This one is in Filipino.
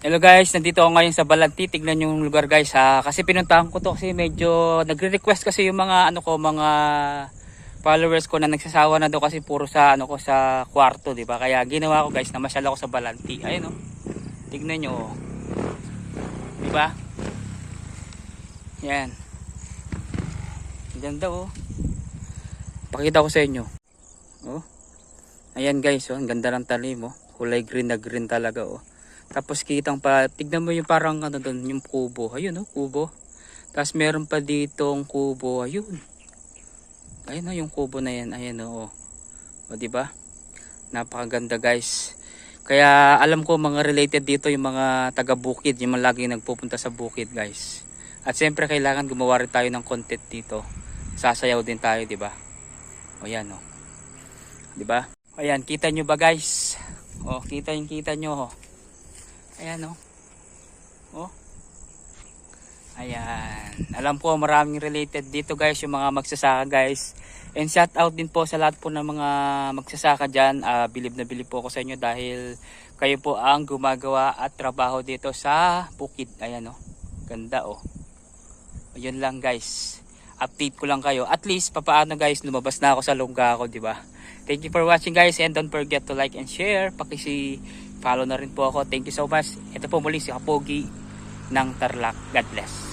Hello guys, nandito ako ngayon sa Balanti. Tignan yung lugar guys ha. Kasi pinuntahan ko to kasi medyo nagre-request kasi yung mga ano ko, mga followers ko na nagsasawa na daw kasi puro sa ano ko sa kwarto, di ba? Kaya ginawa ko guys na masyal ako sa Balanti. Ayun oh. Tignan nyo oh. Di ba? Yan. Ganda oh. Pakita ko sa inyo. Oh. Ayan guys, oh, ang ganda ng talim oh. Kulay green na green talaga oh. Tapos kitang pa, tignan mo yung parang ano doon, yung kubo. Ayun oh, kubo. Tapos meron pa ditong kubo, ayun. Ayun oh, yung kubo na yan, ayun oh. O, di ba? Napakaganda guys. Kaya alam ko mga related dito yung mga taga bukid, yung mga laging nagpupunta sa bukid guys. At siyempre kailangan gumawa rin tayo ng content dito. Sasayaw din tayo, di ba? O yan oh. Di ba? Ayan, kita nyo ba guys? Oh, kita yung kita nyo oh. Ayan oh. Oh. Ayan. Alam ko maraming related dito guys yung mga magsasaka guys. And shout out din po sa lahat po ng mga magsasaka dyan. Ah, bilib na bilib po ako sa inyo dahil kayo po ang gumagawa at trabaho dito sa bukid. Ayan oh. Ganda oh. Ayun lang guys. Update ko lang kayo. At least papaano guys lumabas na ako sa lungga ako, di ba? Thank you for watching guys and don't forget to like and share. Pakisi follow na rin po ako. Thank you so much. Ito po muli si Kapogi ng Tarlac. God bless.